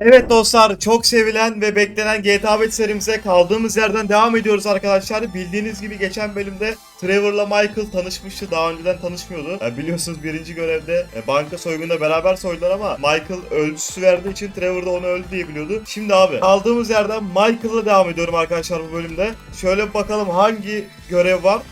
Evet dostlar çok sevilen ve beklenen GTA 5 serimize kaldığımız yerden devam ediyoruz arkadaşlar. Bildiğiniz gibi geçen bölümde Trevor'la Michael tanışmıştı. Daha önceden tanışmıyordu. Yani biliyorsunuz birinci görevde e, banka soygununda beraber soydular ama Michael ölçüsü verdiği için Trevor da onu öldü diye biliyordu. Şimdi abi kaldığımız yerden Michael'la devam ediyorum arkadaşlar bu bölümde. Şöyle bakalım hangi görev var.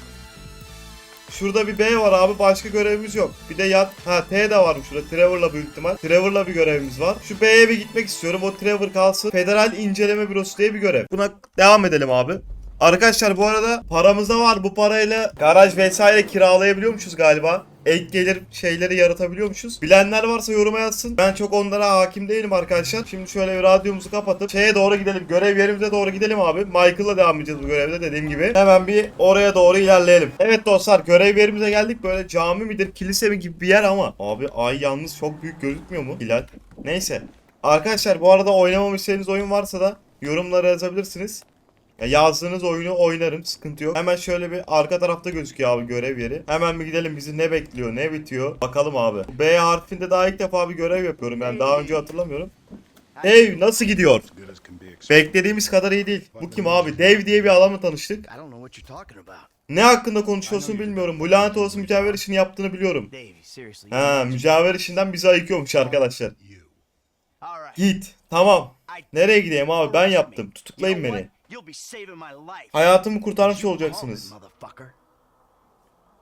Şurada bir B var abi başka görevimiz yok. Bir de yat. Ha T de varmış şurada. Trevor'la büyük ihtimal. Trevor'la bir görevimiz var. Şu B'ye bir gitmek istiyorum. O Trevor kalsın. Federal İnceleme Bürosu diye bir görev. Buna devam edelim abi. Arkadaşlar bu arada paramız da var. Bu parayla garaj vesaire kiralayabiliyormuşuz galiba. Ek gelir şeyleri yaratabiliyormuşuz. Bilenler varsa yoruma yazsın. Ben çok onlara hakim değilim arkadaşlar. Şimdi şöyle bir radyomuzu kapatıp şeye doğru gidelim. Görev yerimize doğru gidelim abi. Michael'la devam edeceğiz bu görevde dediğim gibi. Hemen bir oraya doğru ilerleyelim. Evet dostlar görev yerimize geldik. Böyle cami midir, kilise mi gibi bir yer ama. Abi ay yalnız çok büyük gözükmüyor mu Hilal? Neyse. Arkadaşlar bu arada oynamamı oyun varsa da yorumlara yazabilirsiniz. Ya yazdığınız oyunu oynarım sıkıntı yok. Hemen şöyle bir arka tarafta gözüküyor abi görev yeri. Hemen bir gidelim bizi ne bekliyor ne bitiyor. Bakalım abi. B harfinde daha ilk defa bir görev yapıyorum yani daha önce hatırlamıyorum. Dave nasıl gidiyor? Beklediğimiz kadar iyi değil. Bu kim abi? Dave diye bir adamla tanıştık. Ne hakkında konuşuyorsun bilmiyorum. Bu lanet olası mücevher işini yaptığını biliyorum. Ha mücevher işinden bizi ayıkıyormuş arkadaşlar. Git. Tamam. Nereye gideyim abi? Ben yaptım. Tutuklayın beni. What? You'll be saving my life. Hayatımı kurtarmış You olacaksınız.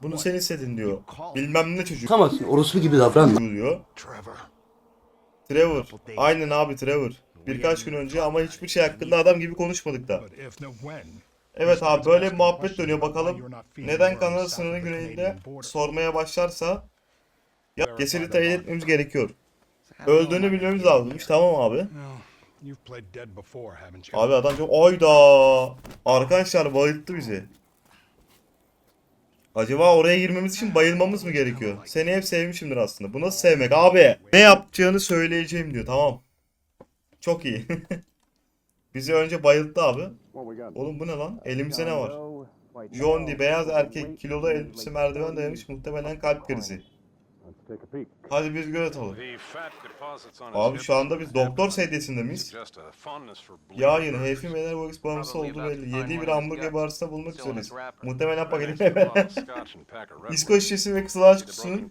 Bunu sen istedin diyor. Bilmem ne çocuk Tutamazsın. Orospu gibi davranma. diyor. Trevor. Trevor. Aynen abi Trevor. Birkaç gün önce ama hiçbir şey hakkında adam gibi konuşmadık da. Evet abi böyle bir muhabbet dönüyor bakalım. Neden Kanada sınırının güneyinde sormaya başlarsa ya cesedi teyit etmemiz gerekiyor. Öldüğünü bilmemiz lazımmış. Tamam abi. Abi adam çok ayda. Arkadaşlar bayılttı bizi. Acaba oraya girmemiz için bayılmamız mı gerekiyor? Seni hep sevmişimdir aslında. Bu nasıl sevmek abi? Ne yapacağını söyleyeceğim diyor. Tamam. Çok iyi. bizi önce bayılttı abi. Oğlum bu ne lan? Elimizde ne var? John Dee beyaz erkek kilolu elbise merdiven dayamış muhtemelen kalp krizi. Hadi biz göz atalım. Abi şu anda biz doktor sedyesinde miyiz? Ya yine herifin Meler Box bağımlısı olduğu belli. Yediği bir hamburger barısında bulmak üzereyiz. Muhtemelen paketi İsko şişesi ve kızılaç kutusunun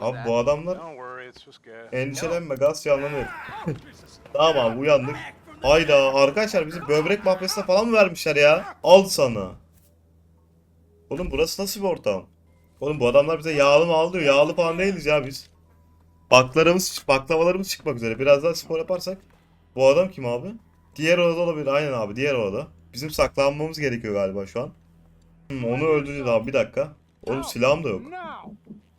Abi bu adamlar endişelenme gaz canlanıyor. tamam abi uyandık. Hayda arkadaşlar bizi böbrek mafyasına falan mı vermişler ya? Al sana. Oğlum burası nasıl bir ortam? Oğlum bu adamlar bize yağlı mı alıyor? Yağlı falan değiliz ya biz. Baklarımız, baklavalarımız çıkmak üzere. Biraz daha spor yaparsak. Bu adam kim abi? Diğer odada olabilir. Aynen abi diğer odada. Bizim saklanmamız gerekiyor galiba şu an. Hmm, onu öldüreceğiz abi bir dakika. Oğlum silahım da yok.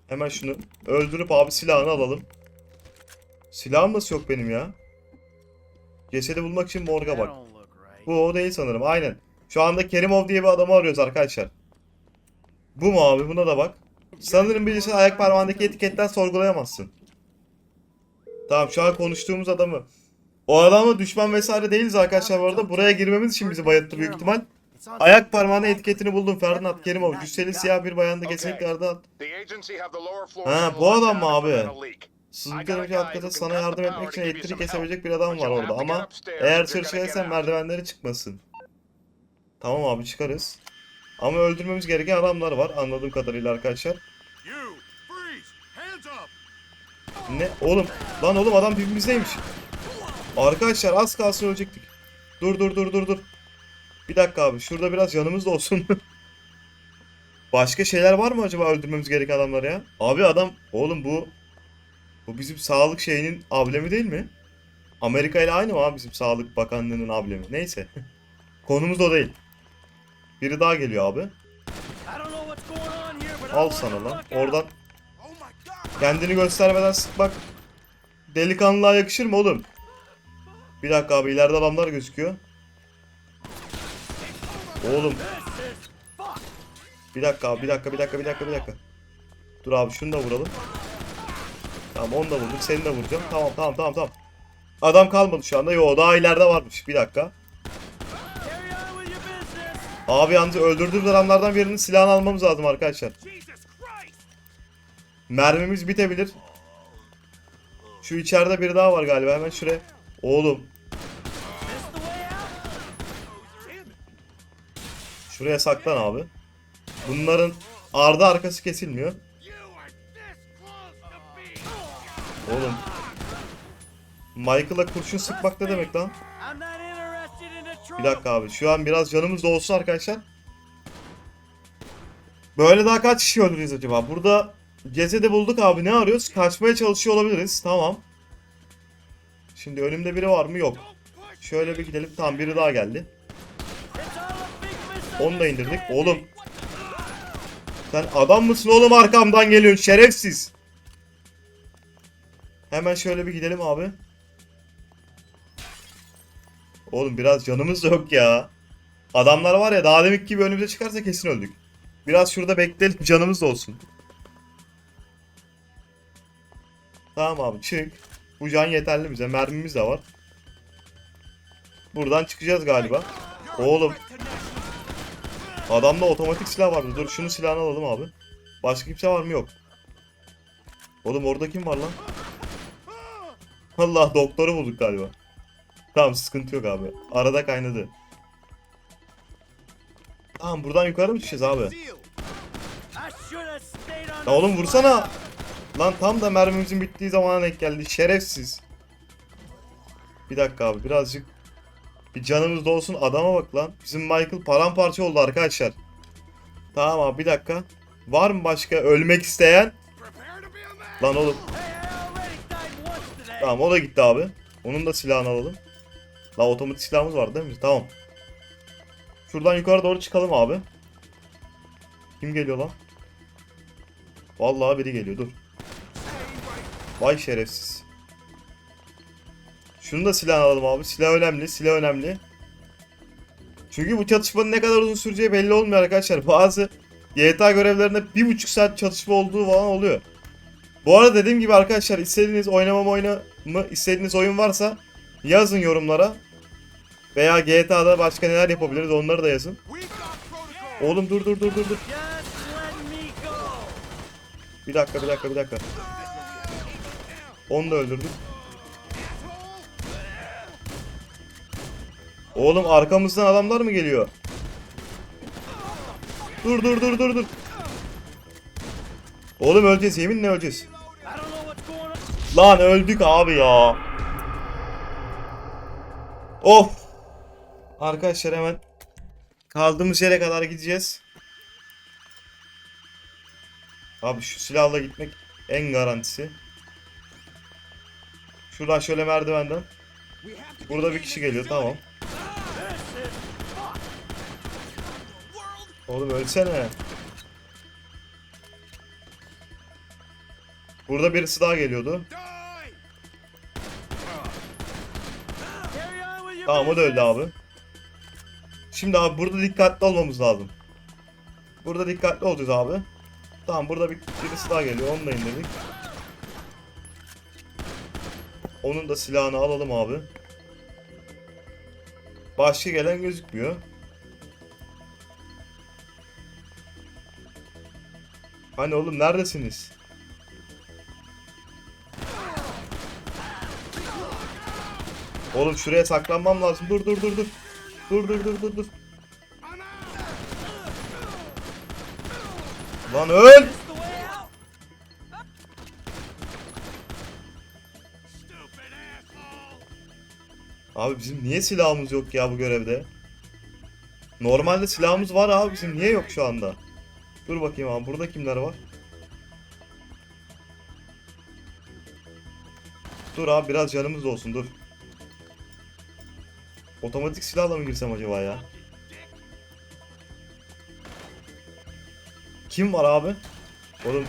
Hemen şunu öldürüp abi silahını alalım. Silahım nasıl yok benim ya? Cesedi bulmak için morga bak. Bu o değil sanırım aynen. Şu anda Kerimov diye bir adamı arıyoruz arkadaşlar. Bu mu abi buna da bak. Sanırım birisi ayak parmağındaki etiketten sorgulayamazsın. Tamam şu an konuştuğumuz adamı. O adamla düşman vesaire değiliz arkadaşlar bu arada. Buraya girmemiz için bizi bayılttı büyük ihtimal. Ayak parmağına etiketini buldum Ferdinand Kerimov. Cüsseli siyah bir bayanda kesinlikle arada Ha, bu adam mı abi? Alt kata sana yardım etmek için elektrik kesebilecek bir adam var orada ama eğer çalışırsan merdivenleri çıkmasın. Tamam abi çıkarız. Ama öldürmemiz gereken adamlar var anladığım kadarıyla arkadaşlar. Ne oğlum lan oğlum adam dibimizdeymiş. Arkadaşlar az kalsın ölecektik. Dur dur dur dur dur. Bir dakika abi şurada biraz yanımız da olsun. Başka şeyler var mı acaba öldürmemiz gereken adamlar ya? Abi adam oğlum bu bu bizim sağlık şeyinin ablemi değil mi? Amerika ile aynı mı abi bizim sağlık bakanlığının ablemi? Neyse. Konumuz o değil. Biri daha geliyor abi. Al sana lan. Oradan kendini göstermeden sıkmak delikanlılığa yakışır mı oğlum? Bir dakika abi ileride adamlar gözüküyor. Oğlum. Bir dakika abi bir dakika bir dakika bir dakika bir dakika. Dur abi şunu da vuralım. Tamam onu da vurdum seni de vuracağım. Tamam tamam tamam tamam. Adam kalmadı şu anda. Yo daha ileride varmış. Bir dakika. Abi yalnız öldürdüğümüz adamlardan birinin silahını almamız lazım arkadaşlar. Mermimiz bitebilir. Şu içeride biri daha var galiba. Hemen şuraya. Oğlum. Şuraya saklan abi. Bunların ardı arkası kesilmiyor. Oğlum. Michael'a kurşun sıkmak ne demek lan? Bir dakika abi. Şu an biraz canımız da olsun arkadaşlar. Böyle daha kaç kişi öldüreceğiz acaba? Burada cesedi bulduk abi. Ne arıyoruz? Kaçmaya çalışıyor olabiliriz. Tamam. Şimdi önümde biri var mı? Yok. Şöyle bir gidelim. Tamam biri daha geldi. Onu da indirdik. Oğlum. Sen adam mısın oğlum arkamdan geliyorsun şerefsiz. Hemen şöyle bir gidelim abi. Oğlum biraz canımız yok ya. Adamlar var ya daha demek gibi önümüze çıkarsa kesin öldük. Biraz şurada bekleyelim canımız da olsun. Tamam abi çık. Bu can yeterli bize. Mermimiz de var. Buradan çıkacağız galiba. Oğlum. Adamda otomatik silah vardı. Dur şunu silahını alalım abi. Başka kimse var mı? Yok. Oğlum orada kim var lan? Allah doktoru bulduk galiba. Tamam sıkıntı yok abi. Arada kaynadı. Tamam buradan yukarı mı düşeceğiz abi? Ya oğlum vursana. Lan tam da mermimizin bittiği zamana denk geldi. Şerefsiz. Bir dakika abi birazcık bir canımız da olsun. Adama bak lan. Bizim Michael paramparça oldu arkadaşlar. Tamam abi bir dakika. Var mı başka ölmek isteyen? Lan oğlum. Tamam o da gitti abi. Onun da silahını alalım. La otomatik silahımız var değil mi? Tamam. Şuradan yukarı doğru çıkalım abi. Kim geliyor lan? Vallahi biri geliyor dur. Vay şerefsiz. Şunu da silah alalım abi. Silah önemli. Silah önemli. Çünkü bu çatışmanın ne kadar uzun süreceği belli olmuyor arkadaşlar. Bazı GTA görevlerinde bir buçuk saat çatışma olduğu falan oluyor. Bu arada dediğim gibi arkadaşlar istediğiniz oynamam oyunu mı istediğiniz oyun varsa yazın yorumlara. Veya GTA'da başka neler yapabiliriz onları da yazın. Oğlum dur dur dur dur dur. Bir dakika bir dakika bir dakika. Onu da öldürdük. Oğlum arkamızdan adamlar mı geliyor? Dur dur dur dur dur. Oğlum öleceğiz yeminle öleceğiz. Lan öldük abi ya. Of. Arkadaşlar hemen kaldığımız yere kadar gideceğiz. Abi şu silahla gitmek en garantisi. Şuradan şöyle merdivenden. Burada bir kişi geliyor tamam. Oğlum ölsene. Burada birisi daha geliyordu. Tamam o da öldü abi. Şimdi abi burada dikkatli olmamız lazım. Burada dikkatli olacağız abi. Tamam burada bir birisi daha geliyor. Onu da indirdik. Onun da silahını alalım abi. Başka gelen gözükmüyor. Hani oğlum neredesiniz? Oğlum şuraya saklanmam lazım. Dur dur dur dur. Dur dur dur dur dur. Lan öl! Abi bizim niye silahımız yok ya bu görevde? Normalde silahımız var abi bizim niye yok şu anda? Dur bakayım abi burada kimler var? Dur abi biraz canımız olsun dur. Otomatik silahla mı girsem acaba ya? Kim var abi? Oğlum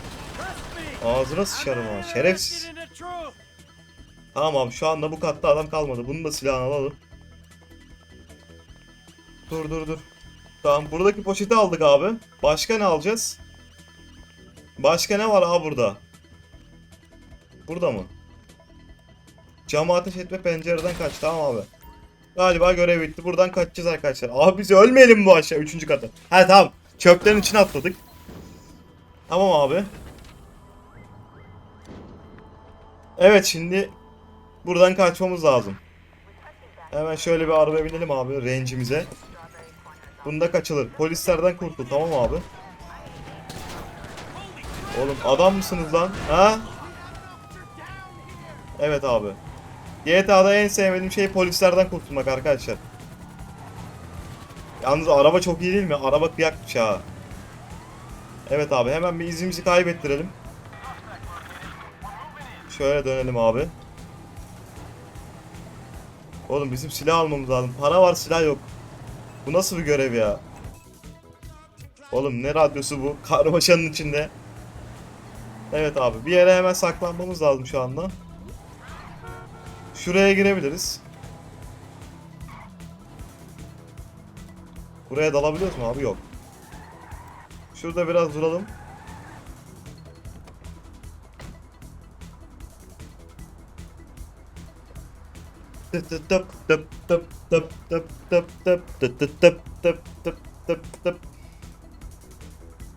ağzına sıçarım ha şerefsiz. Tamam abi şu anda bu katta adam kalmadı. Bunun da silahını alalım. Dur dur dur. Tamam buradaki poşeti aldık abi. Başka ne alacağız? Başka ne var abi burada? Burada mı? Camı ateş etme pencereden kaç tamam abi. Galiba görev bitti. Buradan kaçacağız arkadaşlar. Abi biz ölmeyelim bu aşağı 3. kata. He tamam. Çöplerin içine atladık. Tamam abi. Evet şimdi buradan kaçmamız lazım. Hemen şöyle bir arabaya binelim abi range'imize. Bunda kaçılır. Polislerden kurtul tamam abi? Oğlum adam mısınız lan? Ha? Evet abi. GTA'da en sevmediğim şey polislerden kurtulmak arkadaşlar. Yalnız araba çok iyi değil mi? Araba kıyakmış ha. Evet abi hemen bir izimizi kaybettirelim. Şöyle dönelim abi. Oğlum bizim silah almamız lazım. Para var silah yok. Bu nasıl bir görev ya? Oğlum ne radyosu bu? Karmaşanın içinde. Evet abi bir yere hemen saklanmamız lazım şu anda. Şuraya girebiliriz. Buraya dalabiliyoruz mu abi? Yok. Şurada biraz duralım.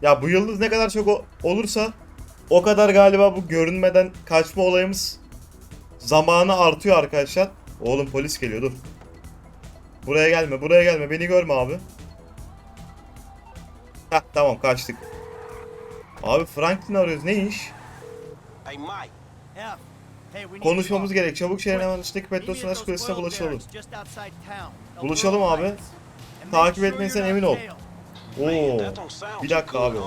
Ya bu yıldız ne kadar çok olursa o kadar galiba bu görünmeden kaçma olayımız zamanı artıyor arkadaşlar. Oğlum polis geliyor dur. Buraya gelme buraya gelme beni görme abi. Heh tamam kaçtık. Abi Franklin arıyoruz ne iş? Konuşmamız gerek. Çabuk şehrin hemen üstteki petrol sanayi kulesine bulaşalım. Buluşalım abi. Takip etmeysen emin ol. Oo. Bir dakika abi.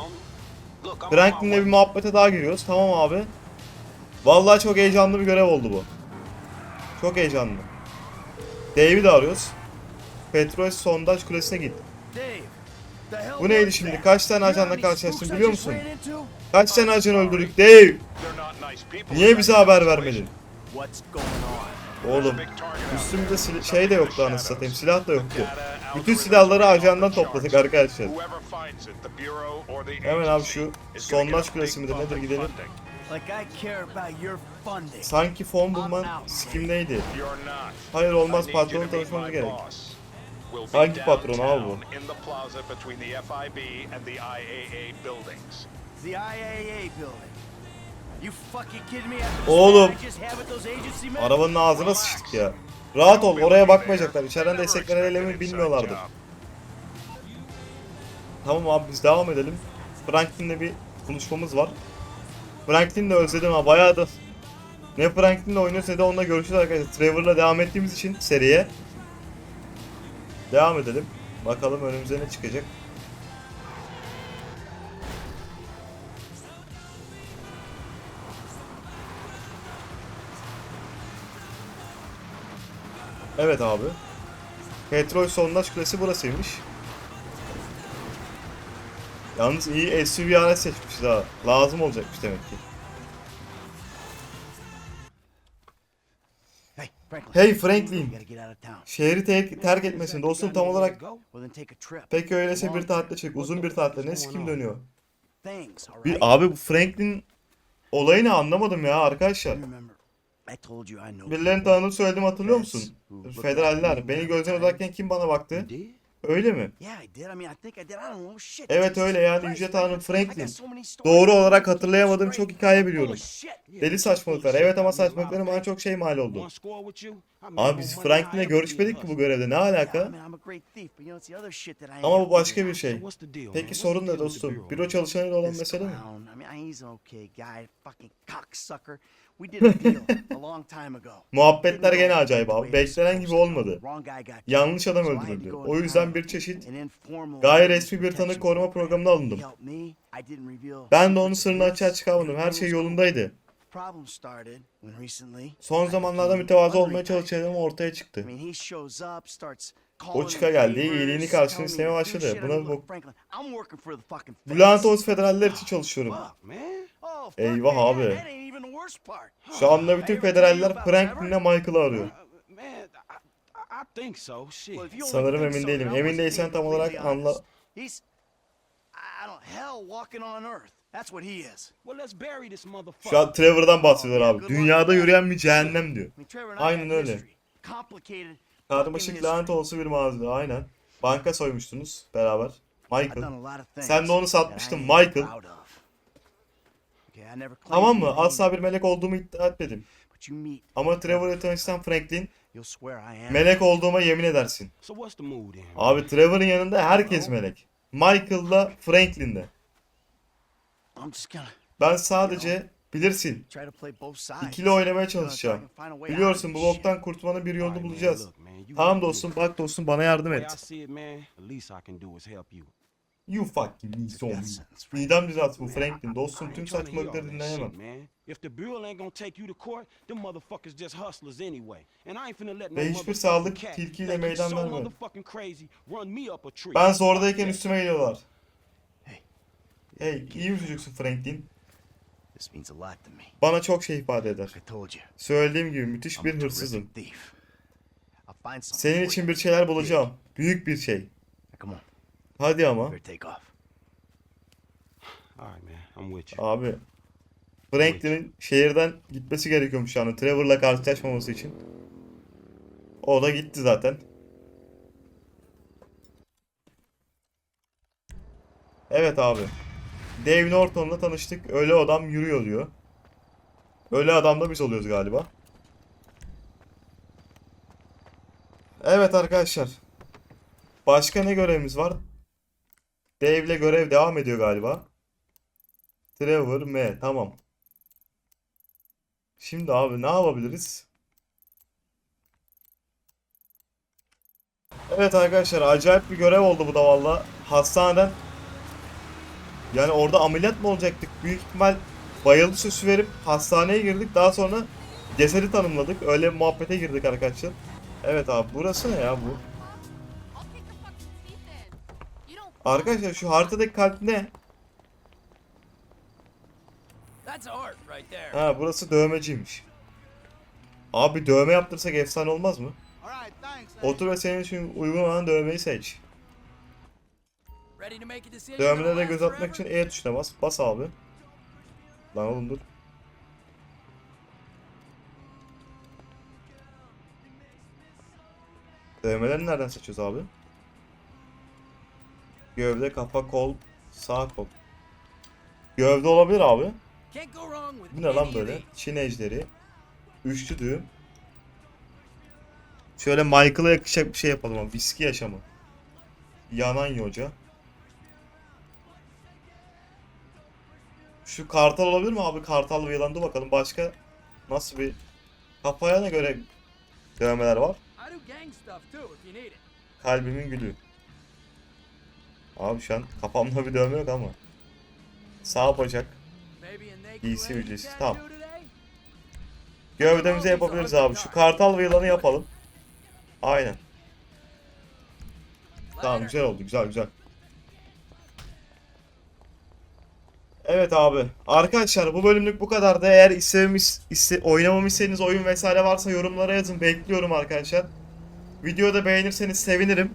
Franklin'le bir muhabbete daha giriyoruz. Tamam abi. Vallahi çok heyecanlı bir görev oldu bu. Çok heyecanlı. Dave'i de arıyoruz. Petrol sondaj kulesine git. Bu neydi şimdi? Kaç tane ajanla karşılaştın biliyor musun? Kaç tane ajan öldürdük Dave? Niye bize haber vermedin? Oğlum üstümüzde şey de yoktu anasını satayım. Silah da yoktu. Bütün silahları ajandan topladık arkadaşlar. Hemen abi şu sondaj kulesi midir nedir gidelim. Sanki fon bulman sikimdeydi. Hayır olmaz patronla tanışmamız gerek. Hangi patron abi bu? Oğlum. Arabanın ağzına sıçtık ya. Rahat ol oraya bakmayacaklar. İçeriden destekler elemi bilmiyorlardı. Tamam abi biz devam edelim. Franklin'le bir konuşmamız var. Franklin'le özledim ha bayağı da. Ne Franklin'le oynuyoruz ne de onunla görüşürüz arkadaşlar. Trevor'la devam ettiğimiz için seriye. Devam edelim. Bakalım önümüze ne çıkacak. Evet abi. Petrol sondaj kulesi burasıymış. Yalnız iyi SUV araç seçmişiz ha. Lazım olacakmış demek ki. Hey, Franklin. Şehri te- terk etmesin dostum tam olarak. Peki öyleyse bir Long tatil çek. Uzun bir tatil. Ne sikim dönüyor? Bir, abi bu Franklin olayını anlamadım ya arkadaşlar. Remember, I told you I know. Birilerinin tanıdığını söyledim hatırlıyor musun? Federaller. Beni gözden uzarken kim bana baktı? Öyle mi? Evet öyle yani Yüce Tanrım Franklin. Doğru olarak hatırlayamadığım çok hikaye biliyorum. Deli saçmalıklar. Evet ama saçmalıklarım bana çok şey mal oldu. Ama biz Franklin'le görüşmedik ki bu görevde. Ne alaka? Ama bu başka bir şey. Peki sorun ne dostum? Büro çalışanıyla olan mesele mi? Muhabbetler gene acayip abi. Beklenen gibi olmadı. Yanlış adam öldürüldü. O yüzden bir çeşit gayri resmi bir tanık koruma programına alındım. Ben de onun sırrını açığa çıkarmadım. Her şey yolundaydı. Son zamanlarda mütevazı olmaya çalıştığım ortaya çıktı. O çıka geldi, iyiliğini karşılığını istemeye başladı. Buna bu... Bu lanet federaller için çalışıyorum. Eyvah abi. Şu anda bütün federaller Franklin'le Michael'ı arıyor. Sanırım emin değilim. Emin değilsen tam olarak anla... Şu an Trevor'dan bahsediyorlar abi. Dünyada yürüyen bir cehennem diyor. Aynen öyle. Karmaşık lanet olsun bir mağazadır. Aynen. Banka soymuştunuz beraber. Michael. Sen de onu satmıştın Michael. Tamam mı? Asla bir melek olduğumu iddia etmedim. Ama Trevor'ı tanışsan Franklin melek olduğuma yemin edersin. Abi Trevor'ın yanında herkes melek. Michael'la Franklin'de. Ben sadece bilirsin ikili oynamaya çalışacağım. Biliyorsun bu boktan kurtulmanın bir yolunu bulacağız. Tamam dostum bak dostum bana yardım et you. Fucking Death zombie. Midem düzelt bu Franklin. Dostum tüm saçmalıkları dinleyemem. Ve hiçbir sağlık tilkiyle meydan so vermedi. motherfucking crazy, run me up a tree. Ben zordayken üstüme geliyorlar. Hey. İyi bir çocuksun Franklin. Me. Bana çok şey ifade eder. Söylediğim gibi müthiş bir hırsızım. Senin için bir şeyler bulacağım. Büyük bir şey. Hadi ama. Abi. Franklin'in şehirden gitmesi gerekiyormuş yani Trevor'la karşılaşmaması için. O da gitti zaten. Evet abi. Dave Norton'la tanıştık. Öyle adam yürüyor diyor. Öyle adam da biz oluyoruz galiba. Evet arkadaşlar. Başka ne görevimiz var? Dave'le görev devam ediyor galiba. Trevor M. Tamam. Şimdi abi ne yapabiliriz? Evet arkadaşlar acayip bir görev oldu bu da valla. Hastaneden yani orada ameliyat mı olacaktık? Büyük ihtimal bayıldı süsü verip hastaneye girdik. Daha sonra cesedi tanımladık. Öyle bir muhabbete girdik arkadaşlar. Evet abi burası ne ya bu? Arkadaşlar şu haritadaki kalp ne? Ha burası dövmeciymiş. Abi dövme yaptırsak efsane olmaz mı? Otur ve senin için uygun olan dövmeyi seç. Dövmelere that'll göz atmak için? E tuşuna bas. Bas abi. Lan oğlum dur. Dövmeleri nereden seçiyoruz abi? Gövde, kafa, kol, sağ kol. Gövde olabilir abi. Bu ne lan böyle? Çin ejderi. Üçlü düğüm. Şöyle Michael'a yakışacak bir şey yapalım ama. Viski yaşamı. Yanan yoca. Şu kartal olabilir mi abi? Kartal ve yılan dur bakalım. Başka nasıl bir kafaya ne göre dövmeler var? I do Abi şu an kafamda bir dövme yok ama. Sağ bacak. Giysi tattoo tamam. Gövdemize yapabiliriz abi. Şu kartal ve yılanı yapalım. Aynen. Tamam güzel oldu güzel güzel. Evet abi. Arkadaşlar bu bölümlük bu kadar da eğer istememiz, iste, oynamamı oyun vesaire varsa yorumlara yazın. Bekliyorum arkadaşlar. Videoda beğenirseniz sevinirim.